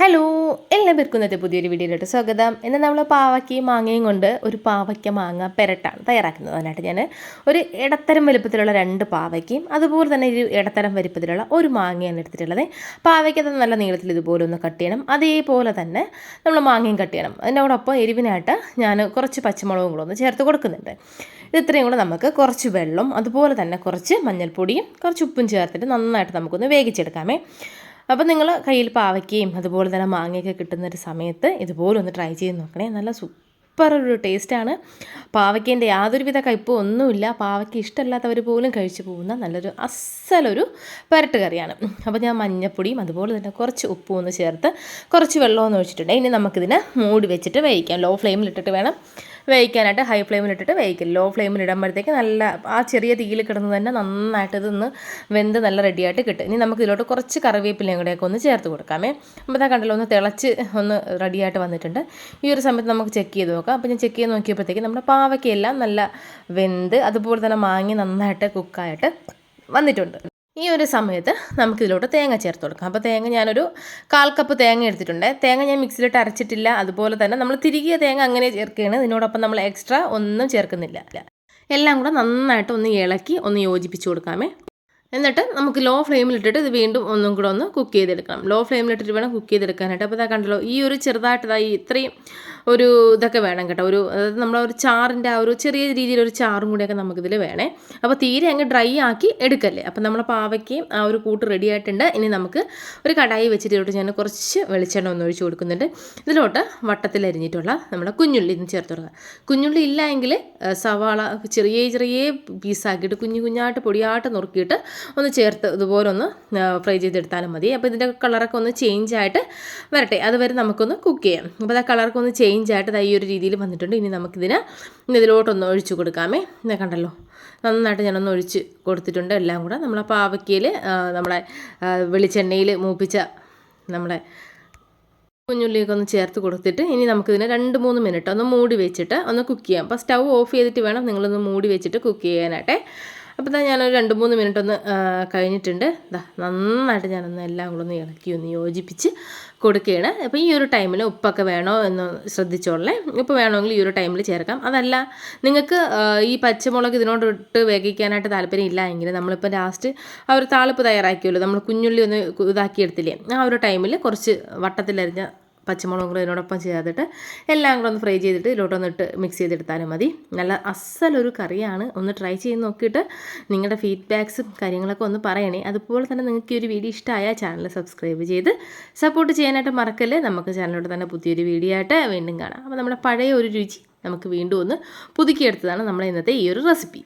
Hello എല്ലാവർക്കും ഇന്നത്തെ പുതിയൊരു വീഡിയോയിലോട്ട് സ്വാഗതം. ഇന്ന് നമ്മൾ പാവയ്ക്കയും മാങ്ങയും കൊണ്ട് ഒരു പാവയ്ക്ക മാങ്ങ പെരട്ടാണ് തയ്യാറാക്കുന്നത് അതിനായിട്ട് ഞാൻ ഒരു ഇടത്തരം വലുപ്പത്തിലുള്ള രണ്ട് പാവയ്ക്കയും അതുപോലെ തന്നെ ഒരു ഇടത്തരം വലുപ്പത്തിലുള്ള ഒരു മാങ്ങയാണ് എടുത്തിട്ടുള്ളത്. പാവയ്ക്ക അത് നല്ല നീളത്തിൽ ഇതുപോലെ ഒന്ന് കട്ട് ചെയ്യണം. അതേപോലെ തന്നെ നമ്മൾ മാങ്ങയും കട്ട് ചെയ്യണം. അതിനോടൊപ്പം എരിവിനായിട്ട് ഞാൻ കുറച്ച് പച്ചമുളകും കൂടെ ഒന്ന് ചേർത്ത് കൊടുക്കുന്നുണ്ട്. ഇത് ഇത്രയും കൂടെ നമുക്ക് കുറച്ച് വെള്ളം അതുപോലെ തന്നെ കുറച്ച് മഞ്ഞൾപ്പൊടിയും കുറച്ച് ഉപ്പും ചേർത്തിട്ട് നന്നായിട്ട് നമുക്കൊന്ന് വേവിച്ചെടുക്കാമേ. അപ്പോൾ നിങ്ങൾ കയ്യിൽ പാവയ്ക്കയും അതുപോലെ തന്നെ മാങ്ങയൊക്കെ കിട്ടുന്ന ഒരു സമയത്ത് ഇതുപോലെ ഒന്ന് ട്രൈ ചെയ്ത് നോക്കണേ. നല്ല സൂപ്പർ ഒരു ടേസ്റ്റാണ് പാവയ്ക്കേന്റെ യാതൊരുവിധ കയ്പും ഒന്നുമില്ല. പാവയ്ക്ക് ഇഷ്ടമല്ലാത്തവർ പോലും കഴിച്ചു പോകുന്ന നല്ലൊരു അസലൊരു പരട്ട് കറിയാണ്. അപ്പോൾ ഞാൻ മഞ്ഞപ്പൊടിയും അതുപോലെ തന്നെ കുറച്ച് ഉപ്പും ഒന്ന് ചേർത്ത് കുറച്ച് വെള്ളമൊന്നും ഒഴിച്ചിട്ടുണ്ട്. ഇനി നമുക്കിതിനെ മൂടി വെച്ചിട്ട് വേവിക്കാം. ലോ ഫ്ലെയിമിലിട്ടിട്ട് വേണം വേവിക്കാനായിട്ട് ഹൈ ഫ്ലെയിമിലിട്ടിട്ട് വേവിക്കില്ല ലോ ഫ്ലെയിമിൽ ഇടുമ്പോഴത്തേക്ക് നല്ല ആ ചെറിയ തീയിൽ കിടന്ന് തന്നെ നന്നായിട്ട് ഇതൊന്ന് വെന്ത് നല്ല റെഡിയായിട്ട് കിട്ടും. ഇനി നമുക്ക് ഇതിലോട്ട് കുറച്ച് കറിവേപ്പിലയും കൂടെയൊക്കെ ഒന്ന് ചേർത്ത് കൊടുക്കാമേ. അപ്പോൾ ഇതാ കണ്ടല്ലോ ഒന്ന് തിളച്ച് ഒന്ന് റെഡിയായിട്ട് വന്നിട്ടുണ്ട്. ഈ ഒരു സമയത്ത് നമുക്ക് ചെക്ക് ചെയ്ത് നോക്കാം. അപ്പോൾ ഞാൻ ചെക്ക് ചെയ്ത് നോക്കിയപ്പോഴത്തേക്ക് നമ്മുടെ പാവയ്ക്കെല്ലാം നല്ല വെന്ത് അതുപോലെ തന്നെ മാങ്ങി നന്നായിട്ട് കുക്കായിട്ട് വന്നിട്ടുണ്ട്. ഈ ഒരു സമയത്ത് നമുക്കിതിലോട്ട് തേങ്ങ ചേർത്ത് കൊടുക്കാം. അപ്പോൾ തേങ്ങ ഞാനൊരു കാൽ കപ്പ് തേങ്ങ എടുത്തിട്ടുണ്ട്. തേങ്ങ ഞാൻ മിക്സിയിലിട്ട് അരച്ചിട്ടില്ല. അതുപോലെ തന്നെ നമ്മൾ തിരികിയ തേങ്ങ അങ്ങനെ ചേർക്കുകയാണ്. ഇതിനോടൊപ്പം നമ്മൾ എക്സ്ട്രാ ഒന്നും ചേർക്കുന്നില്ല. എല്ലാം കൂടെ നന്നായിട്ട് ഒന്ന് ഇളക്കി ഒന്ന് യോജിപ്പിച്ച് കൊടുക്കാമേ. എന്നിട്ട് നമുക്ക് ലോ ഫ്ലെയിമിലിട്ടിട്ട് ഇത് വീണ്ടും ഒന്നും കൂടെ ഒന്ന് കുക്ക് ചെയ്തെടുക്കണം. ലോ ഫ്ലെയിമിലിട്ടിട്ട് വേണം കുക്ക് ചെയ്തെടുക്കാനായിട്ട്. അപ്പോൾ ഇതാ കണ്ടല്ലോ ഈ ഒരു ചെറുതായിട്ട് ഇത്രയും ഒരു ഇതൊക്കെ വേണം കേട്ടോ. ഒരു അതായത് നമ്മളെ ഒരു ചാറിന്റെ ആ ഒരു ചെറിയ രീതിയിൽ ഒരു ചാറും കൂടിയൊക്കെ നമുക്കിതിൽ വേണേ. അപ്പോൾ തീരെ അങ്ങ് ഡ്രൈ ആക്കി എടുക്കല്ലേ. അപ്പോൾ നമ്മളെ പാവയ്ക്കയും ആ ഒരു കൂട്ട് റെഡി ആയിട്ടുണ്ട്. ഇനി നമുക്ക് ഒരു കടായി വെച്ചിട്ട് ഞാൻ കുറച്ച് വെളിച്ചെണ്ണ ഒന്ന് ഒഴിച്ച് കൊടുക്കുന്നുണ്ട്. ഇതിലോട്ട് വട്ടത്തിൽ അരിഞ്ഞിട്ടുള്ള നമ്മുടെ കുഞ്ഞുള്ളി ഇന്ന് ചേർത്ത് കൊടുക്കുക. കുഞ്ഞുള്ളി ഇല്ല എങ്കിൽ സവാള ചെറിയ ചെറിയ പീസാക്കിയിട്ട് കുഞ്ഞു കുഞ്ഞായിട്ട് പൊടിയായിട്ട് നുറുക്കിയിട്ട് ഒന്ന് ചേർത്ത് ഇതുപോലെ ഒന്ന് ഫ്രൈ ചെയ്തെടുത്താലും മതി. അപ്പോൾ ഇതിന്റെ കളറൊക്കെ ഒന്ന് ചേഞ്ച് ആയിട്ട് വരട്ടെ. അതുവരെ നമുക്കൊന്ന് കുക്ക് ചെയ്യാം. അപ്പോൾ ആ കളറൊക്കെ ഒന്ന് ചേഞ്ച് ആയിട്ട് ഈ ഒരു രീതിയിൽ വന്നിട്ടുണ്ട്. ഇനി നമുക്കിതിനെ ഇതിലോട്ടൊന്ന് ഒഴിച്ചു കൊടുക്കാമേ. ഇതാ കണ്ടല്ലോ. നന്നായിട്ട് ഞാനൊന്ന് ഒഴിച്ച് കൊടുത്തിട്ടുണ്ട്. എല്ലാം കൂടെ നമ്മളെ പാവയ്ക്കയിൽ നമ്മളെ വെളിച്ചെണ്ണയിൽ മൂപ്പിച്ച നമ്മുടെ കുഞ്ഞുള്ളിയൊക്കെ ഒന്ന് ചേർത്ത് കൊടുത്തിട്ട് ഇനി നമുക്കിതിനെ രണ്ട് മൂന്ന് മിനിറ്റ് ഒന്ന് മൂടി വെച്ചിട്ട് ഒന്ന് കുക്ക് ചെയ്യാം. അപ്പോൾ സ്റ്റൗ ഓഫ് ചെയ്തിട്ട് വേണം നിങ്ങളൊന്ന് മൂടി വെച്ചിട്ട് കുക്ക് ചെയ്യാനായിട്ടേ. അപ്പോൾ തന്നെ ഞാനൊരു രണ്ട് മൂന്ന് മിനിറ്റ് ഒന്ന് കഴിഞ്ഞിട്ടുണ്ട്. ഇതാ നന്നായിട്ട് ഞാനൊന്ന് എല്ലാം കൂടെ ഒന്ന് ഇളക്കി ഒന്ന് യോജിപ്പിച്ച് കൊടുക്കുകയാണ്. അപ്പോൾ ഈ ഒരു ടൈമിൽ ഉപ്പൊക്കെ വേണോ എന്ന് ശ്രദ്ധിച്ചോളേ ഉപ്പ് വേണമെങ്കിൽ ഈ ഒരു ടൈമിൽ ചേർക്കാം. അതല്ല നിങ്ങൾക്ക് ഈ പച്ചമുളക് ഇതിനോട് ഇട്ട് വേഗിക്കാനായിട്ട് താല്പര്യം ഇല്ല എങ്കിൽ നമ്മളിപ്പോൾ ലാസ്റ്റ് ആ ഒരു താളിപ്പ് തയ്യാറാക്കിയല്ലോ. നമ്മൾ കുഞ്ഞുള്ളി ഒന്ന് ഇതാക്കിയെടുത്തില്ലേ. ആ ഒരു ടൈമിൽ കുറച്ച് വട്ടത്തിലരിഞ്ഞ പച്ചമുളകും കൂടെ ഇതിനോടൊപ്പം ചേർത്തിട്ട് എല്ലാം കൂടെ ഒന്ന് ഫ്രൈ ചെയ്തിട്ട് ഇതിലോട്ടൊന്ന് ഇട്ട് മിക്സ് ചെയ്തെടുത്താലും മതി. നല്ല അസലൊരു കറിയാണ്. ഒന്ന് ട്രൈ ചെയ്ത് നോക്കിയിട്ട് നിങ്ങളുടെ ഫീഡ്ബാക്സും കാര്യങ്ങളൊക്കെ ഒന്ന് പറയണേ. അതുപോലെ തന്നെ നിങ്ങൾക്ക് ഈ ഒരു വീഡിയോ ഇഷ്ടമായ ചാനൽ സബ്സ്ക്രൈബ് ചെയ്ത് സപ്പോർട്ട് ചെയ്യാനായിട്ട് മറക്കല്ലേ? നമുക്ക് ചാനലിലോട്ട് തന്നെ പുതിയൊരു വീഡിയോ ആയിട്ട് വീണ്ടും കാണാം. അപ്പോൾ നമ്മുടെ പഴയ ഒരു രുചി നമുക്ക് വീണ്ടും ഒന്ന് പുതുക്കിയെടുത്തതാണ് നമ്മുടെ ഇന്നത്തെ ഈ ഒരു റെസിപ്പി